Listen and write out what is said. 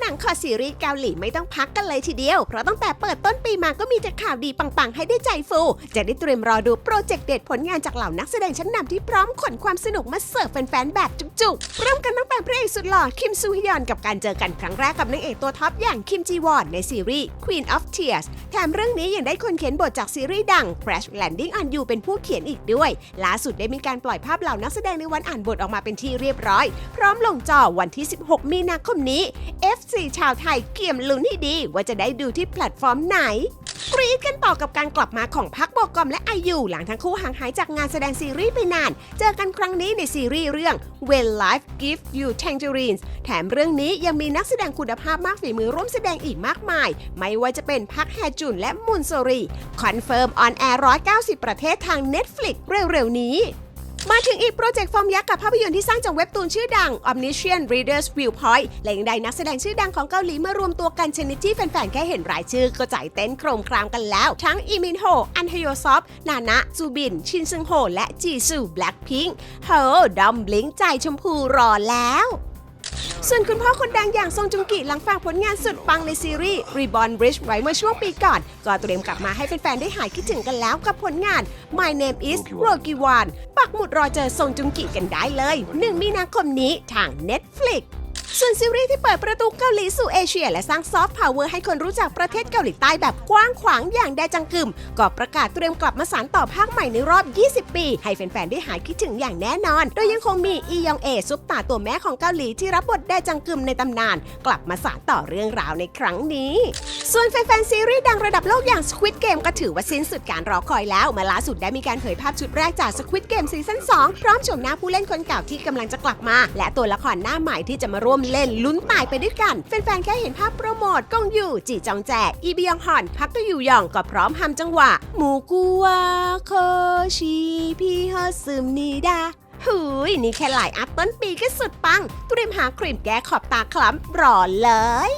หนังคอซีรีส์เกาหลีไม่ต้องพักกันเลยทีเดียว เพราะตั้งแต่เปิดต้นปีมาก็มีแต่ข่าวดีปังๆ ให้ได้ใจฟู จะได้เตรียมรอดูโปรเจกต์เด็ดผลงานจากเหล่านักแสดงชั้นนำที่พร้อมขนความสนุกมาเสิร์ฟแฟนๆ แบบจุกๆเริ่มกันตั้งแต่พระเอกสุดหล่อคิมซูฮยอนกับการเจอกันครั้งแรกกับนางเอกตัวท็อปอย่างคิมจีวอนในซีรีส์ Queen of Tears แถมเรื่องนี้ยังได้คนเขียนบทจากซีรีส์ดัง Crash Landing on You เป็นผู้เขียนอีกด้วยล่าสุดได้มีการปล่อยภาพเหล่านักแสดงในวันอ่านบทออกมาเป็นที่เรียบร้อย พร้อมลงจอวันที่ 16 มีนาคมนี้ FC ชาวไทยเกี่ยมลุ้นให้ดี ว่าจะได้ดูที่แพลตฟอร์มไหนกรี๊ดกันต่อกับการกลับมาของพักโบกอมและไอยูหลังทั้งคู่ห่างหายจากงานแสดงซีรีส์ไปนาน เจอกันครั้งนี้ในซีรีส์เรื่อง When Life Gives You Tangerines แถมเรื่องนี้ยังมีนักแสดงคุณภาพมากฝีมือร่วมแสดงอีกมากมาย ไม่ว่าจะเป็นพักแฮจุนและมุนโซรีคอนเฟิร์มออนแอร์190 ประเทศทาง Netflix เร็วๆนี้ มาถึงอีกโปรเจกต์ฟอร์มยักษ์กับภาพยนตร์ที่สร้างจากเว็บตูนชื่อดัง Omniscient Readers Viewpoint และยังได้นักแสดงชื่อดังของเกาหลีมารวมตัวกันชนิดที่แฟนๆ แค่เห็นรายชื่อก็ใจเต้นโครมครามกันแล้ว ทั้งอีมินโฮ อันฮยซอฟ นานะ จูบิน ชินซึงโฮ และจีซูแบล็คพิงค์เฮดอมบลิงใจชมพูรอแล้ว ส่วนคุณพ่อคนดังอย่างซงจุงกิหลังฝากผลงานสุดปังในซีรีส์ Reborn Bridge ไว้เมื่อช่วงปีก่อน ก็เตรียมกลับมาให้แฟนๆ ได้หายคิดถึงกันแล้วกับผลงาน My Name is r o g i w a n ปักหมุดรอเจอซงจุงกิกันได้เลย 1 มีนาคมนี้ทาง Netflix ส่วนซีรีส์ที่เปิดประตูเกาหลีสู่เอเชีย และสร้างซอฟต์พาวเวอร์ให้คนรู้จักประเทศเกาหลีใต้แบบกว้างขวางอย่างแดจังกึม ก็ประกาศเตรียมกลับมาสานต่อภาคใหม่ในรอบ 20 ปี ให้แฟนๆ ได้หายคิดถึงอย่างแน่นอน โดยยังคงมีอียองเอซุปตาตัวแม่ของเกาหลีที่รับบทแดจังกึมในตำนาน กลับมาสานต่อเรื่องราวในครั้งนี้ ส่วนแฟนๆซีรีส์ดังระดับโลกอย่าง Squid Game ก็ถือว่าสิ้นสุดการรอคอยแล้วเมื่อล่าสุดได้มีการเผยภาพชุดแรกจาก Squid Game ซีซั่น2พร้อมชมหน้าผู้เล่นคนเก่าที่กำลังจะกลับมา และตัวละครหน้าใหม่ที่จะมาร่วมเล่นลุ้นตายไปด้วยกัน แฟนๆ แค่เห็นภาพโปรโมทกองอยู่ จีจองแจอีบียองฮอน พักก็อยู่ยองก็พร้อมทำจังหวะ หมูกัวโคชิพี่ฮอซึมนีดาหูยนี่แค่หลายอัพต้นปีก็สุดปังเตรียมหาครีมแก้ขอบตาคล้ำรอเลย